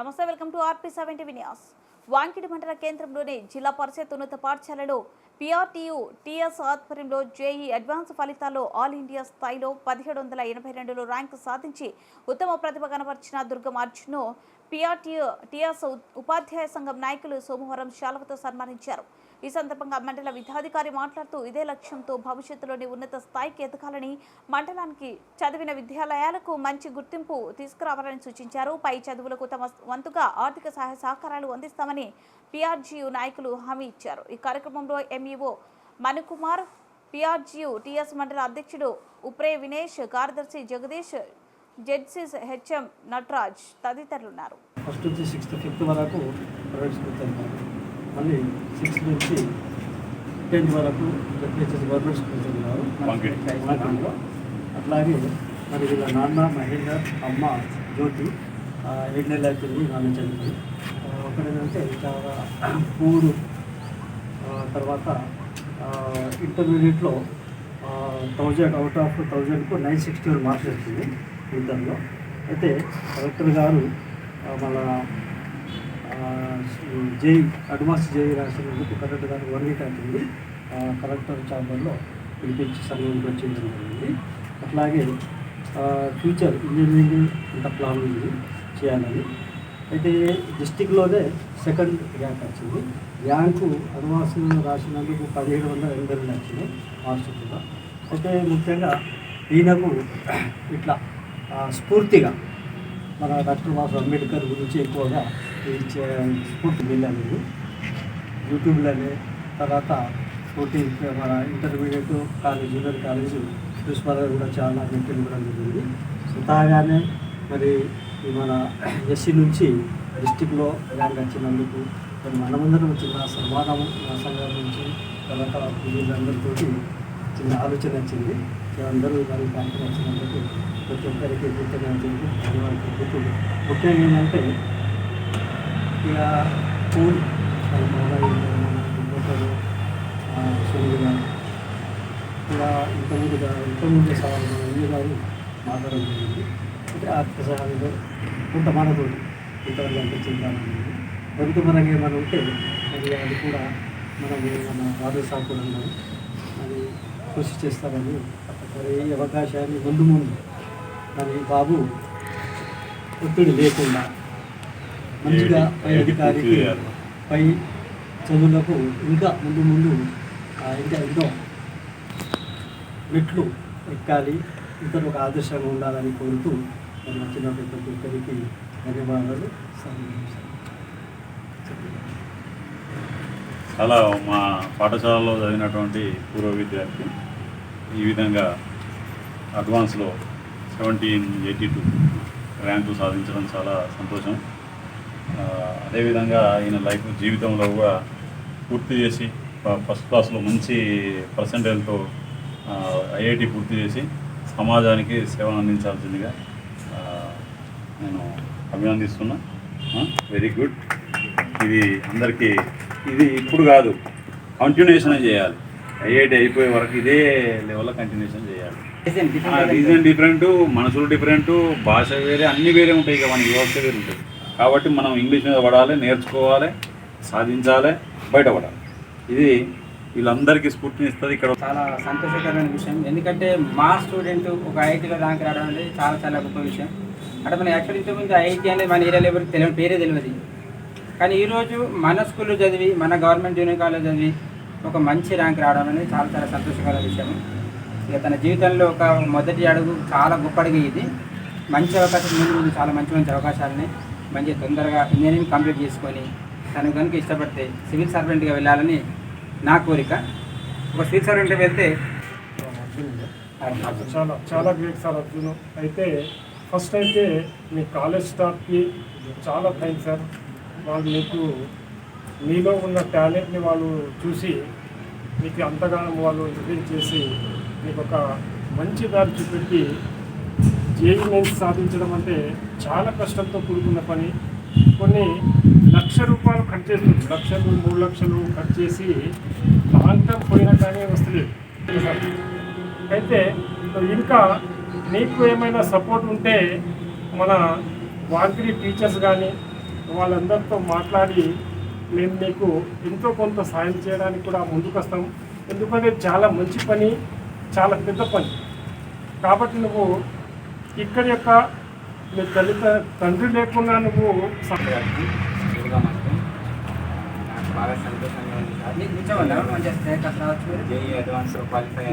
నమస్తే welcome to RP seventy news. Wankidi మండల కేంద్రంలోని జిల్లా పరిషత్ ఉన్నత పాఠశాలలో పిఆర్టీయు టీఎస్ ఆధ్వర్యంలో జేఈ అడ్వాన్స్ ఫలితాల్లో ఆల్ ఇండియా స్థాయిలో పదిహేడు వందల ఎనభై రెండులో ర్యాంకు సాధించి ఉత్తమ ప్రతిభ కనబర్చిన దుర్గం అర్జున్ను పిఆర్టీయు టీఎస్ ఉపాధ్యాయ సంఘం నాయకులు సోమవారం శాలవతో సన్మానించారు. ఈ సందర్భంగా మండల విద్యాధికారి మాట్లాడుతూ ఇదే లక్ష్యంతో భవిష్యత్తులోని ఉన్నత స్థాయికి ఎదగాలని మండలానికి చదివిన విద్యాలయాలకు మంచి గుర్తింపు తీసుకురావాలని సూచించారు. పై చదువులకు తమ వంతుగా ఆర్థిక సహాయ సహకారాలు అందిస్తామని పిఆర్జీయు నాయకులు హామీ ఇచ్చారు. ఈ కార్యక్రమంలో ఎంఈఓ మణికుమార్ పిఆర్జీయు టీఎస్ మండల అధ్యక్షుడు ఉప్రే వినేష్ కార్యదర్శి జగదీష్ జెడ్సిస్ హెచ్ఎం నటరాజ్ తదితరులున్నారు. ఫస్ట్ నుంచి సిక్స్త్ ఫిఫ్త్ వరకు ప్రైవేట్ స్కూల్ మళ్ళీ సిక్స్త్ నుంచి టెన్త్ వరకు జడ్పిహెచ్ఎస్ గవర్నమెంట్ స్కూల్ చదివారు వాంకిడి. వాంకిడిలో అట్లాగే మరి వీళ్ళ నాన్న మహేందర్ అమ్మ జ్యోతి ఏడు నెలలు అవుతుంది నాన్న ఆ, ఒకటేంటంటే చాలా పూరు తర్వాత ఇంటర్మీడియట్లో థౌజండ్ అవుట్ ఆఫ్ థౌజండ్కు నైన్ సిక్స్టీ వన్ మార్క్స్ వచ్చింది ఇంటర్లో అయితే కలెక్టర్ గారు ఆ, జేఈ జై అడ్వాన్స్ జై రాసినందుకు కరెక్ట్ గారు వన్ వీక్ అవుతుంది కలెక్టర్ ఛాంబర్లో పిలిపించి సమయంకి వచ్చింది జరిగింది. అట్లాగే ఫ్యూచర్ ఇంజనీరింగ్ అంత ప్లాన్ ఉంది చేయాలని. అయితే డిస్టిక్లోనే సెకండ్ ర్యాంక్ వచ్చింది. ర్యాంకు అడ్వాన్స్ రాసినందుకు పదిహేడు వందల ఎనభై రెండు వచ్చింది మార్క్స్ అయితే ముఖ్యంగా ఈయనకు ఇట్లా స్ఫూర్తిగా మన డాక్టర్ బాబు అంబేద్కర్ గురించి ఎక్కువగా ఈ స్ఫూర్తి వెళ్ళాను యూట్యూబ్లోనే తర్వాత పోటీ మన intermediate college junior college principal కూడా చాలా మెయింటైన్ కూడా జరిగింది. స్వతహాగానే మరి మన ఎస్సీ నుంచి డిస్టిక్లో ర్యాంక్ వచ్చినందుకు మరి మనమందరం చిన్న సన్మానం నా సంఘం నుంచి తర్వాత వీళ్ళందరితో చిన్న ఆలోచన వచ్చింది. అందరూ వారి కార్యక్రమం వచ్చినందుకు ప్రతి ఒక్కరికి కృతజ్ఞతలు వారికి గుర్తులు ముఖ్యంగా ఏంటంటే ఇక కూలి మొబైల్ మన ఇంకొకరు సునీల్ గారు ఇలా ఇంతకుముందు ఇంతకుముందు సవాలు ఎన్ని గారు మాట్లాడడం జరిగింది. అంటే ఆర్థిక సహాయంలో కొంత మనకు ఇంతవరకు అంత చెందాలని ప్రభుత్వ పరంగా ఏమైనా ఉంటే మరి అది కూడా మనం మన వార్డు సార్ కూడా ఉన్నారు అది కృషి చేస్తారని మరి ఈ అవకాశాన్ని ముందు ముందు మరి బాబు ఒత్తిడి లేకుండా మంచిగా పై అధికారికి. పై చదువులకు ఇంకా ముందు ముందు ఆ, ఇంకా ఎన్నో మెట్లు ఎక్కాలి ఇతరులకు ఆదర్శంగా ఉండాలని కోరుతూ మరి వచ్చిన ప్రతి ఒక్కరికి ధన్యవాదాలు చాలా మా పాఠశాలలో చదివినటువంటి పూర్వ విద్యార్థి ఈ విధంగా అడ్వాన్స్లో సెవెంటీన్ ఎయిటీ టూ ర్యాంకు సాధించడం చాలా సంతోషం. అదేవిధంగా ఈయన లైఫ్ జీవితంలో కూడా పూర్తి చేసి ఫస్ట్ క్లాస్లో మంచి పర్సంటేజ్తో ఐఐటి పూర్తి చేసి సమాజానికి సేవలు అందించాల్సిందిగా నేను అభినందిస్తున్నా. Very good. ఇది అందరికీ ఇది ఇప్పుడు కాదు కంటిన్యూషన్ చేయాలి. ఐఐటి అయిపోయే వరకు ఇదే లెవెల్లో కంటిన్యూషన్ చేయాలి. రీజన్ డిఫరెంట్ మనుషులు డిఫరెంట్ భాష వేరే అన్ని వేరే ఉంటాయి ఇక మనకి వ్యవస్థ వేరే ఉంటుంది కాబట్టి మనం ఇంగ్లీష్ మీద పడాలి నేర్చుకోవాలి సాధించాలి బయటపడాలి. ఇది వీళ్ళందరికీ స్ఫూర్తిని ఇస్తుంది ఇక్కడ. చాలా సంతోషకరమైన విషయం. ఎందుకంటే మా స్టూడెంట్ ఒక ఐఐటీలో ర్యాంక్ రావడం అనేది చాలా చాలా గొప్ప విషయం. అంటే మన యాక్చువల్ ఇంతకుముందు ఐఐటీ అనేది మన ఏరియాలో ఎవరికి తెలియని పేరే తెలియదు. కానీ ఈరోజు మన స్కూల్లో చదివి మన గవర్నమెంట్ జూనియర్ కాలేజ్ చదివి ఒక మంచి ర్యాంక్ రావడం అనేది చాలా చాలా సంతోషకర విషయం ఇక తన జీవితంలో ఒక మొదటి అడుగు చాలా గొప్ప అడుగు ఇది. మంచి అవకాశం ముందు ముందు చాలా మంచి మంచి అవకాశాలని మంచి తొందరగా ఇంజనీరింగ్ కంప్లీట్ చేసుకొని తను కనుక ఇష్టపడితే సివిల్ సర్వెంట్గా వెళ్ళాలని నా కోరిక. ఒక సివిల్ సర్వెంట్గా వెళ్తే చాలా చాలా గ్రేట్ సార్ అర్జున్ అయితే ఫస్ట్ అయితే మీ కాలేజ్ స్టాఫ్కి చాలా థ్యాంక్స్ సార్ వాళ్ళు మీకు మీలో ఉన్న టాలెంట్ని వాళ్ళు చూసి మీకు అంతగానం వాళ్ళు ఎంకరేజ్ చేసి మీకు ఒక మంచి దారి చూపెట్టి జేఈ మెయిన్స్ సాధించడం అంటే చాలా కష్టంతో కూడుకున్న పని. కొన్ని లక్ష రూపాయలు ఖర్చు చేస్తుంది. లక్షలు మూడు లక్షలు ఖర్చు చేసి లాంగ్ టర్మ్ పోయినా కానీ వస్తలేదు. అయితే ఇంకా నీకు ఏమైనా సపోర్ట్ ఉంటే మన వార్కిరి టీచర్స్ కానీ వాళ్ళందరితో మాట్లాడి మేము మీకు ఎంతో కొంత సాయం చేయడానికి కూడా ముందుకు వస్తాం ఎందుకంటే చాలా మంచి పని చాలా పెద్ద పని. కాబట్టి నువ్వు ఇక్కడ యొక్క మీ తల్లి తండ్రి లేకుండా నువ్వు బాగా సంతోషంగా ఉంది నేను అడ్వాన్స్ క్వాలిఫై